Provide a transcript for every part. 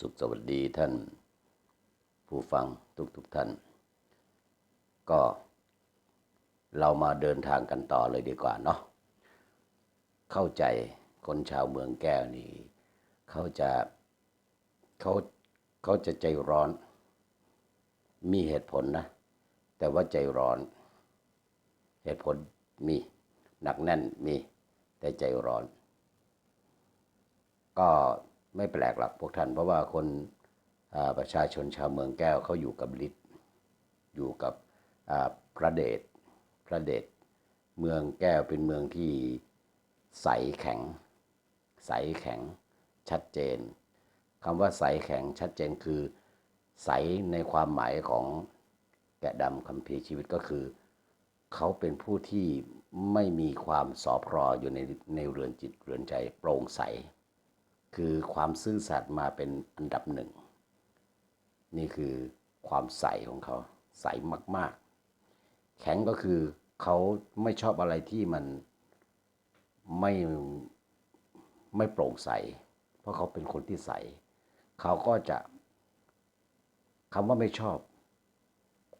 สุขสวัสดีท่านผู้ฟังทุกทุกท่าน ก็เรามาเดินทางกันต่อเลยดีกว่าเนาะเข้าใจคนชาวเมืองแก้วนี่เขาจะเขาเขาจะใจร้อน มีเหตุผลนะ แต่ว่าใจร้อน เหตุผลมีหนักแน่นมีแต่ใจร้อน ก็ ไม่แปลกหรอกพวกท่าน เพราะว่าคนประชาชนชาวเมืองแก้วเขาอยู่กับฤทธิ์อยู่กับพระเดชพระเดชเมืองแก้วเป็นเมืองที่ใสแข็ง ใสแข็งชัดเจนคำว่าใสแข็งชัดเจนคือ ใสในความหมายของแกะดำคัมภีร์ชีวิตก็คือ เขาเป็นผู้ที่ไม่มีความสอพรออยู่ในในเรือนจิตเรือนใจโปร่งใส คือความซื่อสัตย์มาเป็นอันดับหนึ่ง นี่คือความใสของเขาใสมาก ๆ แข็งก็คือเขาไม่ชอบอะไรที่มันไม่ไม่โปร่งใส เพราะเขาเป็นคนที่ใส เขาก็จะคำว่าไม่ชอบ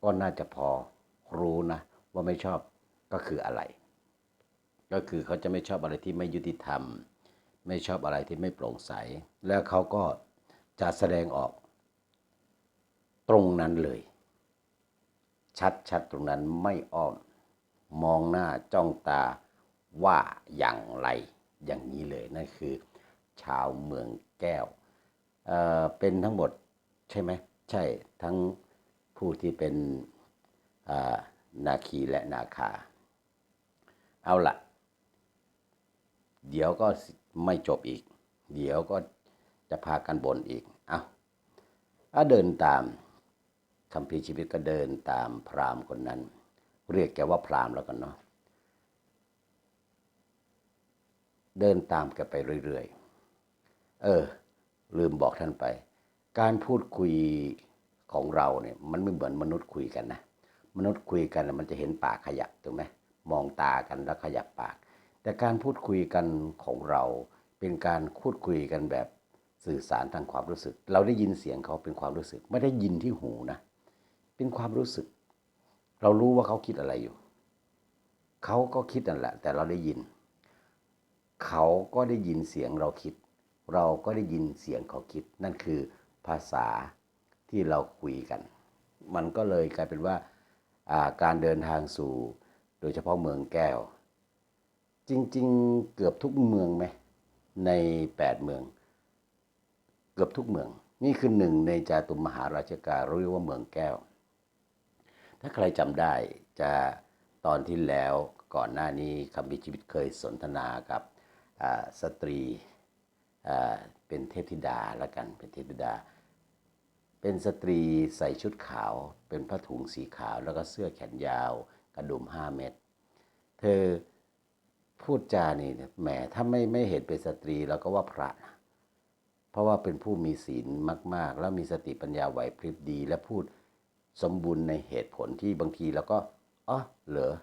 ก็น่าจะพอรู้นะ ว่าไม่ชอบก็คืออะไร ก็คือเขาจะไม่ชอบอะไรที่ไม่ยุติธรรม ไม่ชอบอะไรที่ไม่โปร่งใส แล้วเขาก็จะแสดงออกตรงนั้นเลย ชัดๆตรงนั้นไม่อ้อม มองหน้าจ้องตาว่าอย่างไรอย่างนี้เลย นั่นคือ ชาวเมืองแก้วเเป็นทั้งหมดใช่ไหมใช่ทั้งผู้ที่เป็นนาคีและนาคา เอาละเดี๋ยวก็ ไม่จบอีก เดี๋ยวก็จะพากันบ่นอีก เอาถ้าเดินตามคำพีชีวิตก็เดินตามพราหมณ์คนนั้น เรียกแกว่าพราหมณ์แล้วกันเนาะเดินตามแกไปเรื่อยๆ เออ ลืมบอกท่านไป การพูดคุยของเราเนี่ย มันไม่เหมือนมนุษย์คุยกันนะ มนุษย์คุยกันมันจะเห็นปากขยับถูกไหมมองตากันแล้วขยับปาก แต่การพูดคุยกันของเราเป็นการพูดคุยกันแบบสื่อสารทางความรู้สึก เราได้ยินเสียงเขาเป็นความรู้สึก ไม่ได้ยินที่หูนะ เป็นความรู้สึก เรารู้ว่าเขาคิดอะไรอยู่ เขาก็คิดนั่นแหละ แต่เราได้ยิน เขาก็ได้ยินเสียงเราคิด เราก็ได้ยินเสียงเขาคิด นั่นคือภาษาที่เราคุยกัน มันก็เลยกลายเป็นว่าาการเดินทางสู่ โดยเฉพาะเมืองแก้ว จริง ๆ เกือบทุกเมืองไหมในแปดเมือง เกือบทุกเมือง นี่คือหนึ่งในจาตุมมหาราชการเรียกว่าเมืองแก้ว ถ้าใครจำได้จะตอนที่แล้วก่อนหน้านี้คำพิชีวิตเคยสนทนากับสตรีเป็นเทพธิดาละกันเป็นเทพธิดา เป็นสตรีใส่ชุดขาว เป็นผ้าถุงสีขาวแล้วก็เสื้อแขนยาว กระดุมห้าเม็ดเธอ พูดจานี่เนี่ยแหมถ้าไม่ไม่เห็นเป็นสตรีเราก็ว่าพระนะเพราะว่าเป็นผู้มีศีลมาก ๆ แล้วมีสติปัญญาไหวพริบดี และพูดสมบูรณ์ในเหตุผลที่บางทีเราก็อ๋อเหรอ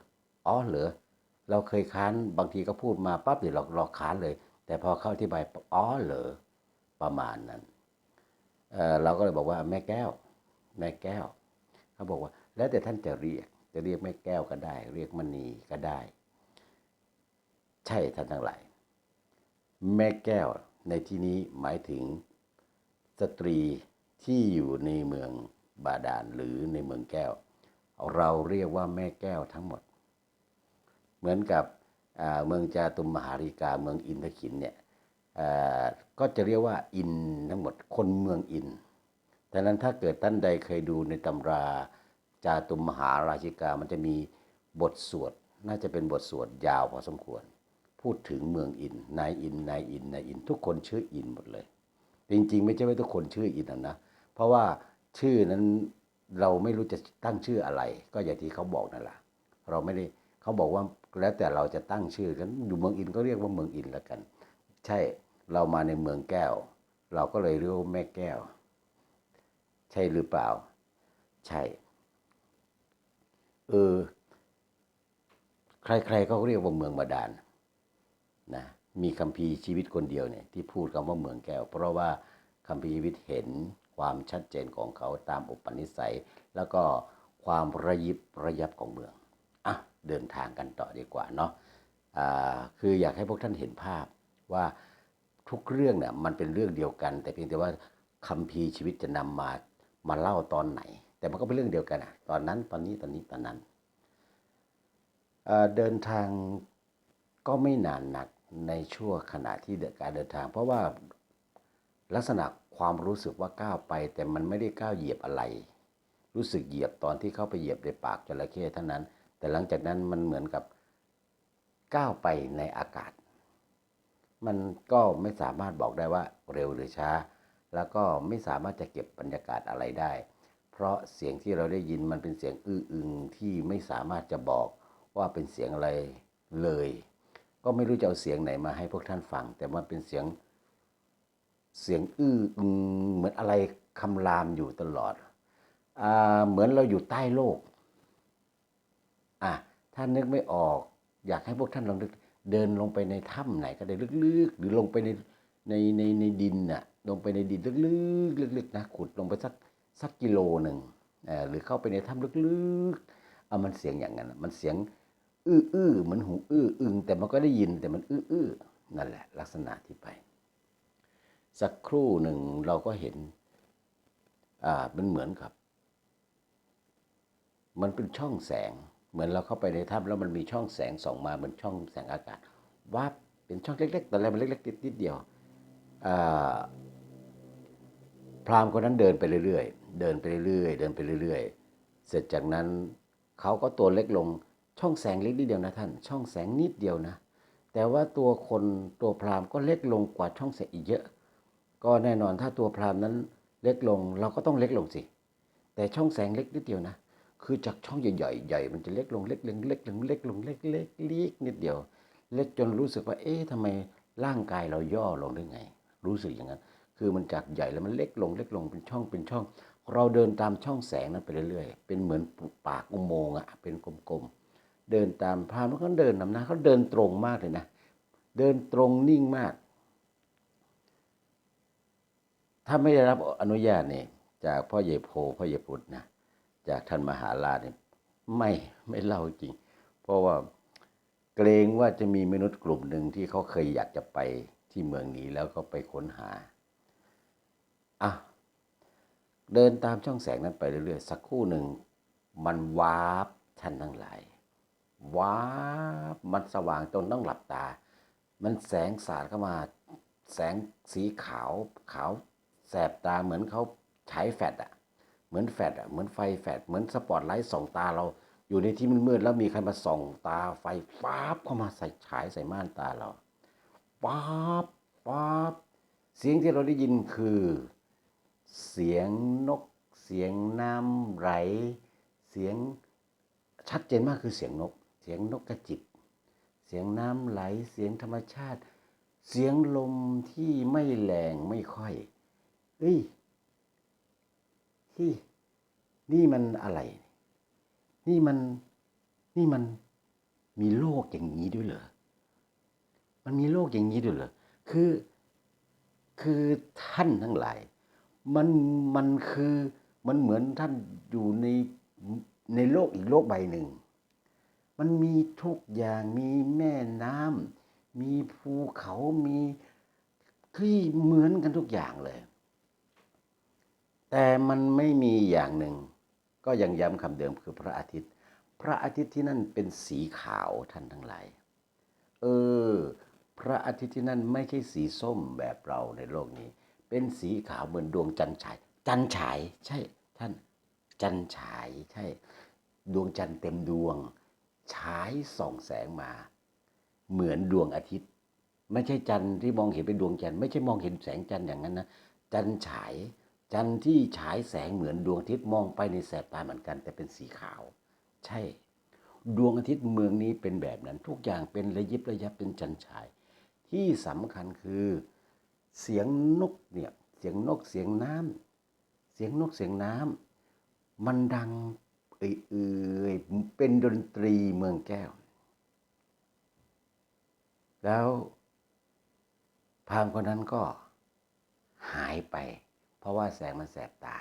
อ๋อเหรอเราเคยค้านบางทีก็พูดมาปั๊บเดี๋ยวเราเราค้านเลย แต่พอเข้าอธิบายปั๊บอ๋อเหรอประมาณนั้นเออเราก็เลยบอกว่าแม่แก้ว แม่แก้ว เขาบอกว่า แล้วแต่ท่านจะเรียกจะเรียกแม่แก้วก็ได้ เรียกมณีก็ได้ ใช่ท่านทั้งหลาย แม่แก้วในที่นี้หมายถึง สตรีที่อยู่ในเมืองบาดาลหรือในเมืองแก้ว เราเรียกว่าแม่แก้วทั้งหมด เหมือนกับเมืองจาตุมมหาริกาเมืองอินทขินเนี่ยก็จะเรียกว่าอินทั้งหมดคนเมืองอินดังนั้นถ้าเกิดท่านใดเคยดูในตำราจาตุมมหาราชิกามันจะมีบทสวด น่าจะเป็นบทสวดยาวพอสมควร พูดถึงเมืองอิน นายอิน นายอิน นายอิน ทุกคนชื่ออินหมดเลย จริง ๆ ไม่ใช่ว่าทุกคนชื่ออินนะนะ เพราะว่าชื่อนั้นเราไม่รู้จะตั้งชื่ออะไร ก็อย่างที่เขาบอกนั่นแหละ เราไม่ได้เขาบอกว่าแล้วแต่เราจะตั้งชื่อกันอยู่เมืองอินก็เรียกว่าเมืองอินแล้วกัน ใช่เรามาในเมืองแก้ว เราก็เลยเรียกว่าแม่แก้ว ใช่หรือเปล่า ใช่เออใครๆก็เรียกว่าเมืองบาดาล นะมีคัมภีชีวิตคนเดียวเนี่ยที่พูดคำว่าเมืองแก้ว เพราะว่าคัมภีชีวิตเห็นความชัดเจนของเขาตามอุปนิสัย แล้วก็ความระยิบระยับของเมืองอะเดินทางกันต่อดีกว่าเนาะอ่าคืออยากให้พวกท่านเห็นภาพว่าทุกเรื่องเนี่ยมันเป็นเรื่องเดียวกัน แต่เพียงแต่ว่าคัมภีชีวิตจะนำมามาเล่าตอนไหน แต่มันก็เป็นเรื่องเดียวกันอะตอนนั้นตอนนี้ตอนนี้ตอนนั้นเอ่อเดินทางก็ไม่นานนัก ในช่วงขณะที่เดินการเดินทาง เพราะว่าลักษณะความรู้สึกว่าก้าวไป แต่มันไม่ได้ก้าวเหยียบอะไร รู้สึกเหยียบตอนที่เข้าไปเหยียบในปากจระเข้เท่านั้น แต่หลังจากนั้นมันเหมือนกับก้าวไปในอากาศ มันก็ไม่สามารถบอกได้ว่าเร็วหรือช้า แล้วก็ไม่สามารถจะเก็บบรรยากาศอะไรได้ เพราะเสียงที่เราได้ยินมันเป็นเสียงอื้ออึงที่ไม่สามารถจะบอกว่าเป็นเสียงอะไรเลย ก็ไม่รู้จะเอาเสียงไหนมาให้พวกท่านฟัง แต่มันเป็นเสียงเสียงอื้ออึงเหมือนอะไรคำรามอยู่ตลอดอเหมือนเราอยู่ใต้โลกอะถ้านึกไม่ออก อยากให้พวกท่านลองนึกเดินลงไปในถ้ำไหนก็ได้ลึกๆ หรือลงไปในในในในดินน่ะลงไปในดินลึกๆลึกๆนะขุดลงไปสักสักกิโลหนึ่งเออหรือเข้าไปในถ้ำลึกๆเอามันเสียงอย่างนั้นมันเสียง อื้ออื้อเหมือนหูอื้ออึงแต่มันก็ได้ยินแต่มันอื้ออื้อนั่นแหละ ลักษณะที่ไป สักครู่หนึ่งเราก็เห็น อ่ามันเหมือนกับ มันเป็นช่องแสง เหมือนเราเข้าไปในถ้ำแล้วมันมีช่องแสงส่องมาเหมือนช่องแสงอากาศวับเป็นช่องเล็กๆแต่แรกมันเล็กๆนิดๆเดียวพราหมณ์คนนั้นเดินไปเรื่อยๆ เดินไปเรื่อยๆ เดินไปเรื่อยๆ เสร็จจากนั้นเขาก็ตัวเล็กลง ช่องแสงเล็กนิดเดียวนะท่าน ช่องแสงนิดเดียวนะ แต่ว่าตัวคนตัวพราหมณ์ก็เล็กลงกว่าช่องแสงอีกเยอะ ก็แน่นอนถ้าตัวพราหมณ์นั้นเล็กลงเราก็ต้องเล็กลงสิ แต่ช่องแสงเล็กนิดเดียวนะ คือจากช่องใหญ่ๆใหญ่มันจะเล็กลงเล็กลงเล็กลงเล็กลงเล็กเล็กเล็กนิดเดียว เล็กจนรู้สึกว่า เอ๊ะทำไมร่างกายเราย่อลงได้ไง รู้สึกอย่างนั้น คือมันจากใหญ่แล้วมันเล็กลงเล็กลงเป็นช่องเป็นช่อง เราเดินตามช่องแสงนั้นไปเรื่อยๆ เป็นเหมือนปากอุโมงค์อะเป็นกลมๆ เดินตามพามันก็เดินนำหน้าเขาเดินตรงมากเลยนะ เดินตรงนิ่งมาก ถ้าไม่ได้รับอนุญาตเนี่ยจากพ่อเยโพพ่อเยพุทธนะจากท่านมหาราชเนี่ยไม่ไม่เล่าจริง เพราะว่าเกรงว่าจะมีมนุษย์กลุ่มหนึ่งที่เขาเคยอยากจะไปที่เมืองนี้แล้วก็ไปค้นหาอะเดินตามช่องแสงนั้นไปเรื่อยๆ สักคู่หนึ่ง มันวาบท่านทั้งหลาย ว้าบมันสว่างจนต้องหลับตา มันแสงสาดเข้ามา แสงสีขาวขาวแสบตาเหมือนเขาใช้แฟลชอะเหมือนแฟลชอะเหมือนไฟแฟลชเหมือนสปอตไลท์ส่องตาเรา อยู่ในที่มืดๆแล้วมีใครมาส่องตาไฟฟ้าบเข้ามาใส่ฉายใส่ม่านตาเราฟ้าบฟ้าบเสียงที่เราได้ยินคือ เสียงนก เสียงน้ำไหล เสียงชัดเจนมากคือเสียงนก สียงนกกระจิบ เสียงน้ำไหล เสียงธรรมชาติ เสียงลมที่ไม่แรงไม่ค่อย เฮ้ยที่นี่มันอะไร นี่มัน นี่มันมีโลกอย่างนี้ด้วยเหรอ มันมีโลกอย่างนี้ด้วยเหรอ คือ คือท่านทั้งหลาย มัน มันคือ มันเหมือนท่านอยู่ใน ในโลกอีกโลกใบหนึ่ง มันมีทุกอย่างมีแม่น้ำมีภูเขามีที่เหมือนกันทุกอย่างเลย แต่มันไม่มีอย่างหนึ่ง ก็ยังย้ำคำเดิมคือพระอาทิตย์ พระอาทิตย์ที่นั่นเป็นสีขาวท่านทั้งหลาย เออ พระอาทิตย์ที่นั่นไม่ใช่สีส้มแบบเราในโลกนี้ เป็นสีขาวเหมือนดวงจันทร์ฉาย จันทร์ฉาย ใช่ ท่าน จันทร์ฉาย ใช่ ดวงจันทร์เต็มดวง ฉายส่องแสงมา เหมือนดวงอาทิตย์ ไม่ใช่จันทร์ที่มองเห็นเป็นดวงจันทร์ไม่ใช่มองเห็นแสงจันทร์อย่างนั้นนะจันทร์ฉายจันทร์ที่ฉายแสงเหมือนดวงอาทิตย์มองไปในแสบตาเหมือนกัน แต่เป็นสีขาว ใช่ ดวงอาทิตย์เมืองนี้เป็นแบบนั้น ทุกอย่างเป็นระยิบระยับเป็นจันทร์ฉาย ที่สำคัญคือเสียงนกเนี่ยเสียงนกเสียงน้ำเสียงนกเสียงน้ำมันดัง เอ่ยๆเป็นดนตรีเมืองแก้ว แล้วพรามคนนั้นก็หายไป เพราะว่าแสงมันแสบตา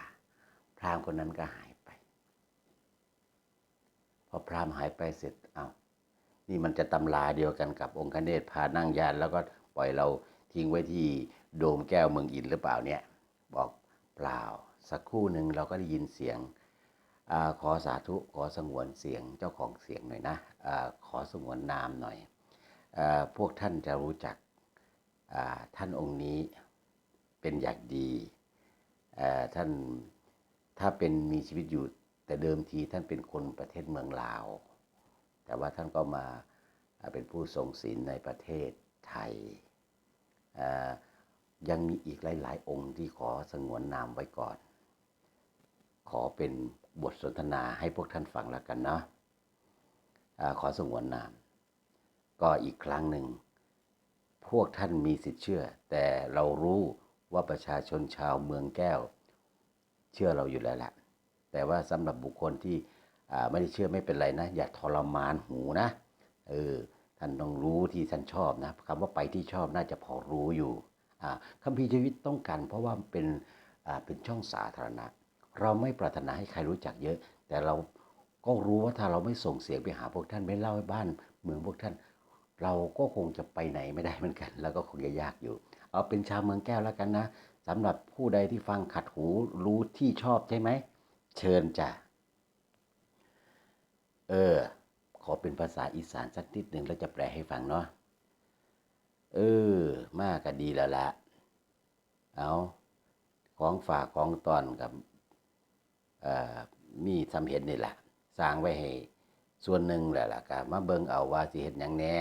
พรามคนนั้นก็หายไป พอพรามหายไปเสร็จเอา้านี่มันจะตำราเดียวกันกับองค์คเนศพานั่งยานแล้วก็ปล่อยเราทิ้งไว้ที่โดมแก้วเมืองอินหรือเปล่าเนี่ย บอกเปล่าสักครู่หนึ่งเราก็ได้ยินเสียง อขอสาธุขอสงวนเสียงเจ้าของเสียงหน่อยนะอขอสงวนนามหน่อยอพวกท่านจะรู้จักท่านองค์นี้เป็นอย่างดีท่านถ้าเป็นมีชีวิตอยู่แต่เดิมทีท่านเป็นคนประเทศเมืองลาว แต่ว่าท่านก็มาเป็นผู้ทรงศีลในประเทศไทย ยังมีอีกหลาย ๆ องค์ที่ขอสงวนนามไว้ก่อน ขอเป็นบทสนทนาให้พวกท่านฟังแล้วกันเนาะอขอสงวนนาม ก็อีกครั้งหนึ่ง พวกท่านมีสิทธิ์เชื่อ แต่เรารู้ว่าประชาชนชาวเมืองแก้ว เชื่อเราอยู่แล้วแหละแต่ว่าสำหรับบุคคลที่ไม่ได้เชื่อไม่เป็นไรนะ อย่าทรมานหูนะเออท่านต้องรู้ที่ท่านชอบนะคำว่าไปที่ชอบน่าจะพอรู้อยู่คัมภีร์ชีวิตต้องการเพราะว่าเป็นเป็นช่องสาธารณะ เราไม่ปรารถนาให้ใครรู้จักเยอะ แต่เราก็รู้ว่าถ้าเราไม่ส่งเสียงไปหาพวกท่านไม่เล่าให้บ้านเมืองพวกท่าน เราก็คงจะไปไหนไม่ได้เหมือนกัน แล้วก็คงจะยากอยู่ เอาเป็นชาวเมืองแก้วแล้วกันนะสำหรับผู้ใดที่ฟังขัดหูรู้ที่ชอบใช่ไหมเชิญจ้ะเออ ขอเป็นภาษาอีสานสักนิดหนึ่งแล้วจะแปลให้ฟังเนาะเออ มากก็ดีแล้วละเอาของฝากของตอนกับ มีสำเห็นนี่แหละสร้างไว้ให้ส่วนหนึ่งแหละล่ะก็มาเบิ่งเอาว่าสิเห็ดหยังแหน่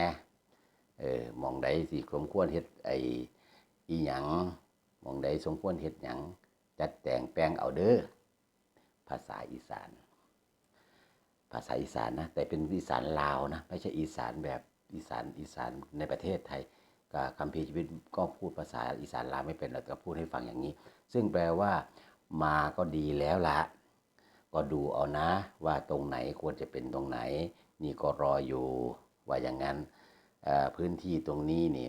เออมองใดสิสมควรเห็ดไออีหยังมองใดสมควรเห็ดหยังจัดแต่งแปลงเอาเด้อภาษาอีสาน ภาษาอีสานนะแต่เป็นอีสานลาวนะไม่ใช่อีสานแบบอีสานอีสานในประเทศไทยกับคำพีชีวิตก็พูดภาษาอีสานลาวไม่เป็นเราก็พูดให้ฟังอย่างนี้ ซึ่งแปลว่ามาก็ดีแล้วละ ก็ดูเอานะ ว่าตรงไหนควรจะเป็นตรงไหน นี่ก็รออยู่ว่าอย่างนั้นพื้นที่ตรงนี้นี่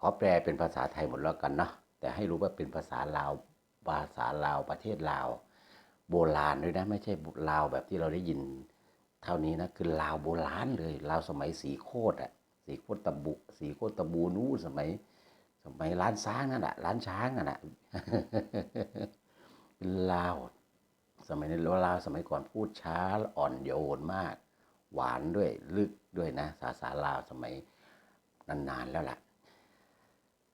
ขอแปลเป็นภาษาไทยหมดแล้วกันเนาะแต่ให้รู้ว่าเป็นภาษาลาวภาษาลาวประเทศลาว โบราณด้วยนะไม่ใช่ลาวแบบที่เราได้ยินเท่านี้นะคือลาวโบราณเลยลาวสมัยสีโคตรอะสีโคตรตะบุสีโคตรตะบูนู้สมัย สมัยร้านช้างนั่นแหละร้านช้างนั่นแหละเป็นลาว สมัยนี้ลาวสมัยก่อนพูดช้าอ่อนโยนมาก หวานด้วยลึกด้วยนะภาษาลาวสมัยนานๆแล้วล่ะ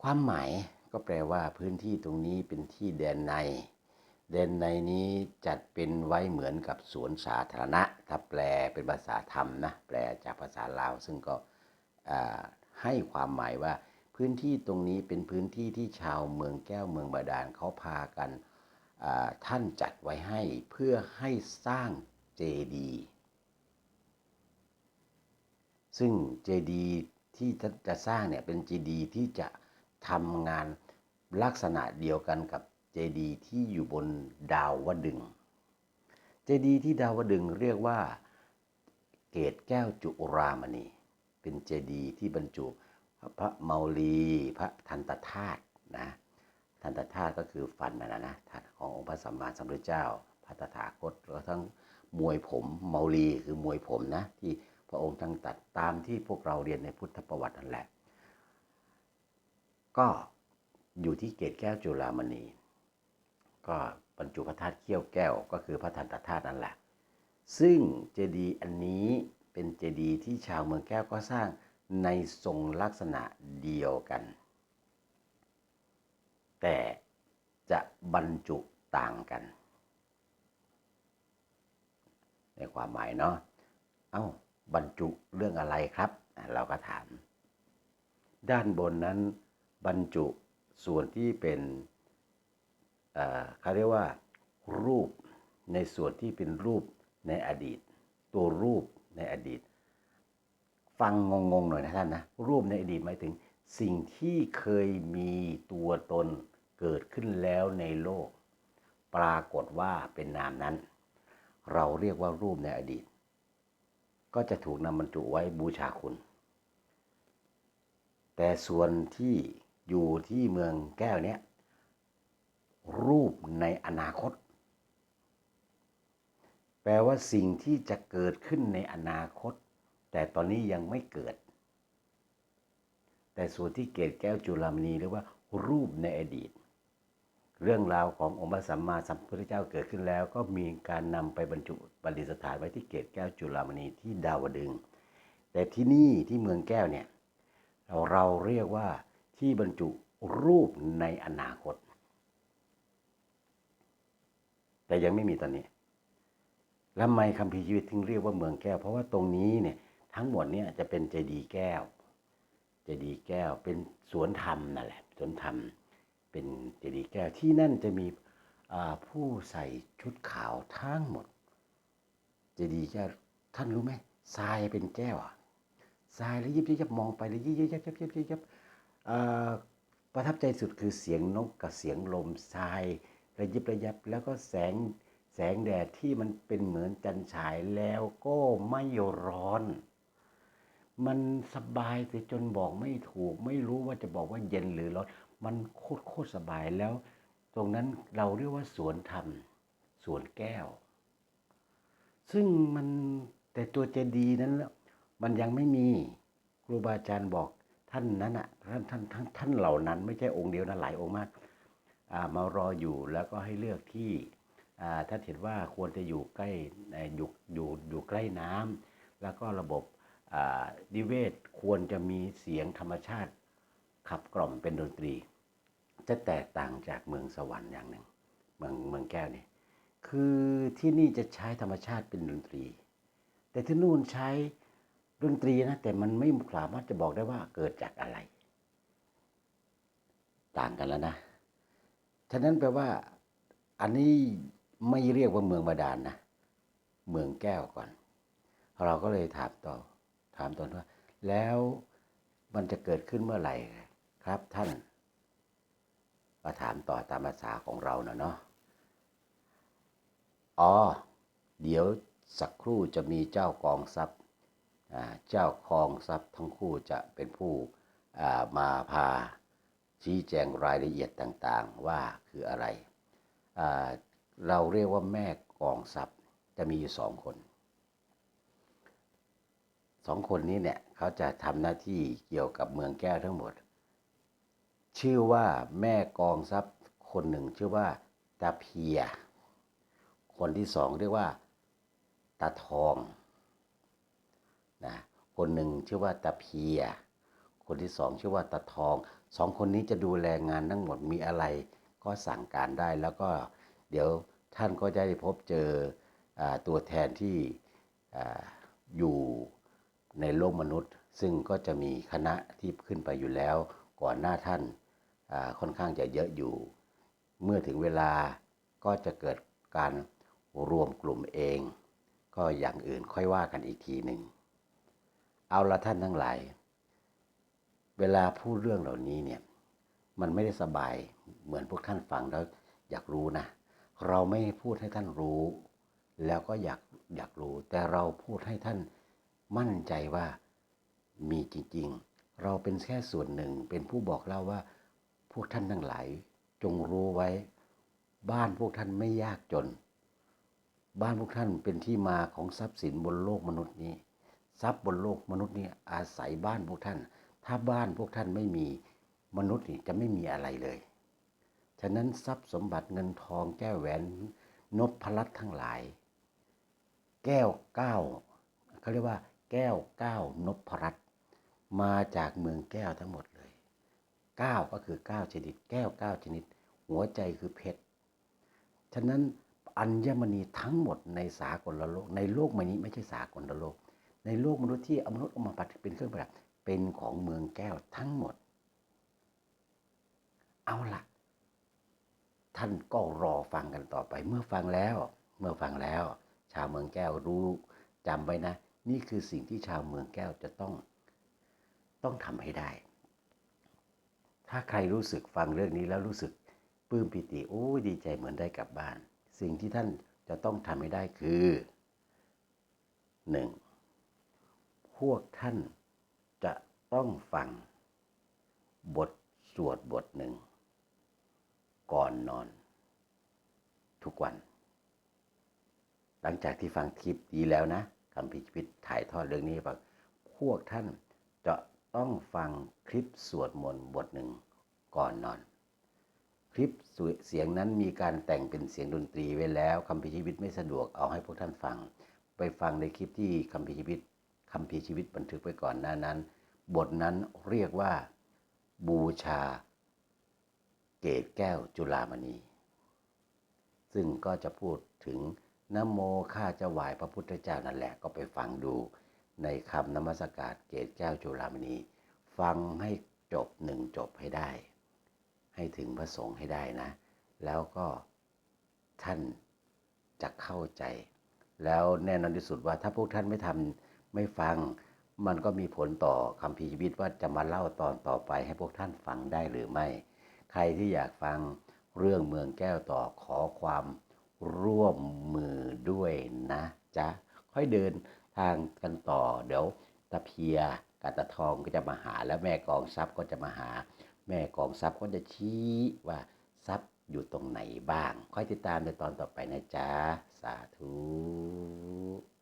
ความหมายก็แปลว่าพื้นที่ตรงนี้เป็นที่แดนใน แดนในนี้จัดเป็นไว้เหมือนกับสวนสาธารณะ ถ้าแปลเป็นภาษาธรรมนะแปลจากภาษาลาว ซึ่งก็ให้ความหมายว่าพื้นที่ตรงนี้เป็นพื้นที่ที่ชาวเมืองแก้วเมืองบาดาลเขาพากัน ท่านจัดไว้ให้เพื่อให้สร้างเจดีย์ซึ่งเจดีย์ที่จะสร้างเนี่ยเป็นเจดีย์ที่จะทำงานลักษณะเดียวกันกับเจดีย์ที่อยู่บนดาววดึง เจดีย์ที่ดาววดึงเรียกว่าเกตแก้วจุรามณี เป็นเจดีย์ที่บรรจุพระเมาลีพระทันตธาตุนะ ทันตธาตุก็คือฟันนะนะนะขององค์พระสัมมาสัมพุทธเจ้าพระตถาคตแล้วทั้งมวยผมเมาลีคือมวยผมนะ ที่พระองค์ทั้งตัดตามที่พวกเราเรียนในพุทธประวัตินั่นแหละ ก็อยู่ที่เกตแก้วจุฬามณี ก็บรรจุพระธาตุเขี้ยวแก้ว ก็คือพระทันตธาตุนั่นแหละ ซึ่งเจดีย์อันนี้เป็นเจดีย์ที่ชาวเมืองแก้วก็สร้างในทรงลักษณะเดียวกัน แต่จะบรรจุต่างกัน ในความหมายเนาะ เอา้า บรรจุเรื่องอะไรครับ เราก็ถาม ด้านบนนั้นบรรจุส่วนที่เป็นเขาเรียกว่า รูปในส่วนที่เป็นรูปในอดีต ตัวรูปในอดีต ฟังงงๆหน่อยนะท่านนะ รูปในอดีตหมายถึง สิ่งที่เคยมีตัวตน เกิดขึ้นแล้วในโลก ปรากฏว่าเป็นนามนั้น เราเรียกว่ารูปในอดีต ก็จะถูกนำบรรจุไว้บูชาคุณ แต่ส่วนที่อยู่ที่เมืองแก้วเนี้ยรูปในอนาคต แปลว่าสิ่งที่จะเกิดขึ้นในอนาคต แต่ตอนนี้ยังไม่เกิด แต่ส่วนที่เกตแก้วจุลามณีเรียกว่ารูปในอดีต เรื่องราวขององค์พระสัมมาสัมพุทธเจ้าเกิดขึ้นแล้ว ก็มีการนำไปบรรจุปฏิสถานไว้ที่เกตแก้วจุลามณีที่ดาวดึง แต่ที่นี่ที่เมืองแก้วเนี่ยเราเราเรียกว่าที่บรรจุรูปในอนาคต แต่ยังไม่มีตอนนี้แล้วทำไมคำพีร์ชีวิตถึงเรียกว่าเมืองแก้ว เพราะว่าตรงนี้เนี่ยทั้งหมดเนี่ยจะเป็นเจดีย์แก้ว เจดีย์แก้วเป็นสวนธรรมนั่นแหละสวนธรรม เป็นเจดีย์แก้วที่นั่นจะมีผู้ใส่ชุดขาวทั้งหมด เจดีย์แก้วท่านรู้ไหมทรายเป็นแก้วอะทรายแล้วยิบยิบมองไปแล้วยิบยิบยิบยิบยิบยิบยิบประทับใจสุดคือเสียงนกกับเสียงลมทรายระยิบระยับแล้วก็แสงแสงแดดที่มันเป็นเหมือนจันฉายแล้วก็ไม่ร้อน มันสบายแต่จนบอกไม่ถูก ไม่รู้ว่าจะบอกว่าเย็นหรือร้อน มันโคตรโคตรสบายแล้ว ตรงนั้นเราเรียกว่าสวนธรรมสวนแก้ว ซึ่งมันแต่ตัวเจดีนั้นแล้วมันยังไม่มีครูบาอาจารย์บอกท่านนั้นอะท่านท่านท่านท่านเหล่านั้น ไม่ใช่องค์เดียวนะหลายองค์มากอ่ามารออยู่แล้วก็ให้เลือกที่อ่าถ้าเห็นว่าควรจะอยู่ใกล้อยู่อยู่อยู่ใกล้น้ำแล้วก็ระบบอ่านิเวศควรจะมีเสียงธรรมชาติขับกล่อมเป็นดนตรี จะแตกต่างจากเมืองสวรรค์อย่างหนึ่ง เมืองเมืองแก้วนี่คือที่นี่จะใช้ธรรมชาติเป็นดนตรี แต่ที่นู่นใช้ดนตรีนะแต่มันไม่สามารถจะบอกได้ว่าเกิดจากอะไร ต่างกันแล้วนะฉะนั้นแปลว่า อันนี้ไม่เรียกว่าเมืองบาดาลนนะเมืองแก้วก่อน เราก็เลยถามต่อ ถามตอนว่า แล้วมันจะเกิดขึ้นเมื่อไหร่ครับท่าน ก็ถามต่อตามภาษาของเรานะเนาะอ๋อ เดี๋ยวสักครู่จะมีเจ้ากองทรัพย์เจ้าคองทรัพย์ทั้งคู่จะเป็นผู้มาพาชี้แจงรายละเอียดต่างๆว่าคืออะไร เราเรียกว่าแม่กองทรัพย์จะมีอยู่สองคนสองคนนี้เนี่ยเขาจะทำหน้าที่เกี่ยวกับเมืองแก้วทั้งหมด ชื่อว่าแม่กองทรัพย์คนหนึ่งชื่อว่าตาเพีย คนที่สองเรียกว่าตาทองนะคนหนึ่งชื่อว่าตาเพีย คนที่สองชื่อว่าตาทองสองคนนี้จะดูแลงานทั้งหมดมีอะไรก็สั่งการได้แล้วก็เดี๋ยวท่านก็จะได้พบเจออตัวแทนที่ออยู่ในโลกมนุษย์ ซึ่งก็จะมีคณะที่ขึ้นไปอยู่แล้วก่อนหน้าท่าน ค่อนข้างจะเยอะอยู่ เมื่อถึงเวลาก็จะเกิดการรวมกลุ่มเอง ก็อย่างอื่นค่อยว่ากันอีกทีหนึ่ง เอาละท่านทั้งหลาย เวลาพูดเรื่องเหล่านี้เนี่ยมันไม่ได้สบายเหมือนพวกท่านฟังแล้วอยากรู้นะ เราไม่พูดให้ท่านรู้ แล้วก็อยากอยากรู้ แต่เราพูดให้ท่านมั่นใจว่ามีจริง ๆ เราเป็นแค่ส่วนหนึ่งเป็นผู้บอกเล่าว่า พวกท่านทั้งหลายจงรู้ไว้ บ้านพวกท่านไม่ยากจน บ้านพวกท่านเป็นที่มาของทรัพย์สินบนโลกมนุษย์นี้ ทรัพย์บนโลกมนุษย์นี้อาศัยบ้านพวกท่าน ถ้าบ้านพวกท่านไม่มีมนุษย์นี่จะไม่มีอะไรเลย ฉะนั้นทรัพย์สมบัติเงินทองแก้วแหวนนพพลัดทั้งหลาย แก้วเก้าเขาเรียกว่า แก้วเก้านพรัตน์มาจากเมืองแก้วทั้งหมด เก้าก็คือเก้าชนิด แก้วเก้าชนิด หัวใจคือเพชร ฉะนั้นอัญมณีทั้งหมดในสากลโลก ในโลกมนี้ไม่ใช่สากลโลก ในโลกมนุษย์ที่อมนุษย์เอามาปัดเป็นเครื่องประดับเป็นของเมืองแก้วทั้งหมด เอาละท่านก็รอฟังกันต่อไป เมื่อฟังแล้ว เมื่อฟังแล้ว ชาวเมืองแก้วรู้จำไว้นะ นี่คือสิ่งที่ชาวเมืองแก้วจะต้อง ต้องทำให้ได้ ถ้าใครรู้สึกฟังเรื่องนี้แล้วรู้สึกปลื้มปิติโอ้ดีใจเหมือนได้กลับบ้าน สิ่งที่ท่านจะต้องทำให้ได้คือหนึ่งพวกท่านจะต้องฟัง บทสวดบทหนึ่ง ก่อนนอน ทุกวัน หลังจากที่ฟังคลิปดีแล้วนะคำพิชิตถ่ายทอดเรื่องนี้ให้ฟังพวกท่านจะ ต้องฟังคลิปสวดมนต์บทหนึ่งก่อนนอน คลิปเสียงนั้นมีการแต่งเป็นเสียงดนตรีไว้แล้วคำพิชีวิตไม่สะดวกเอาให้พวกท่านฟัง ไปฟังในคลิปที่คำพิชีวิตคำพิชีวิตบันทึกไว้ก่อนหน้านั้น บทนั้นเรียกว่า บูชา เกตแก้วจุฬามณี ซึ่งก็จะพูดถึงนโมข้าจะไหวพระพุทธเจ้านั่นแหละก็ไปฟังดู ในคำนมัสการเกตแก้วจุฬามณี ฟังให้จบหนึ่งจบให้ได้ ให้ถึงพระสงฆ์ให้ได้นะ แล้วก็ท่านจะเข้าใจ แล้วแน่นอนที่สุดว่าถ้าพวกท่านไม่ทำไม่ฟัง มันก็มีผลต่อคำพีชีวิตว่าจะมาเล่าตอนต่อไปให้พวกท่านฟังได้หรือไม่ ใครที่อยากฟังเรื่องเมืองแก้วต่อขอความร่วมมือด้วยนะจ๊ะค่อยเดิน ทางกันต่อ เดี๋ยวตะเพียกาตะทองก็จะมาหา แล้วแม่กองทรัพย์ก็จะมาหา แม่กองทรัพย์ก็จะชี้ว่าทรัพย์อยู่ตรงไหนบ้าง ค่อยติดตามในตอนต่อไปนะจ๊ะ สาธุ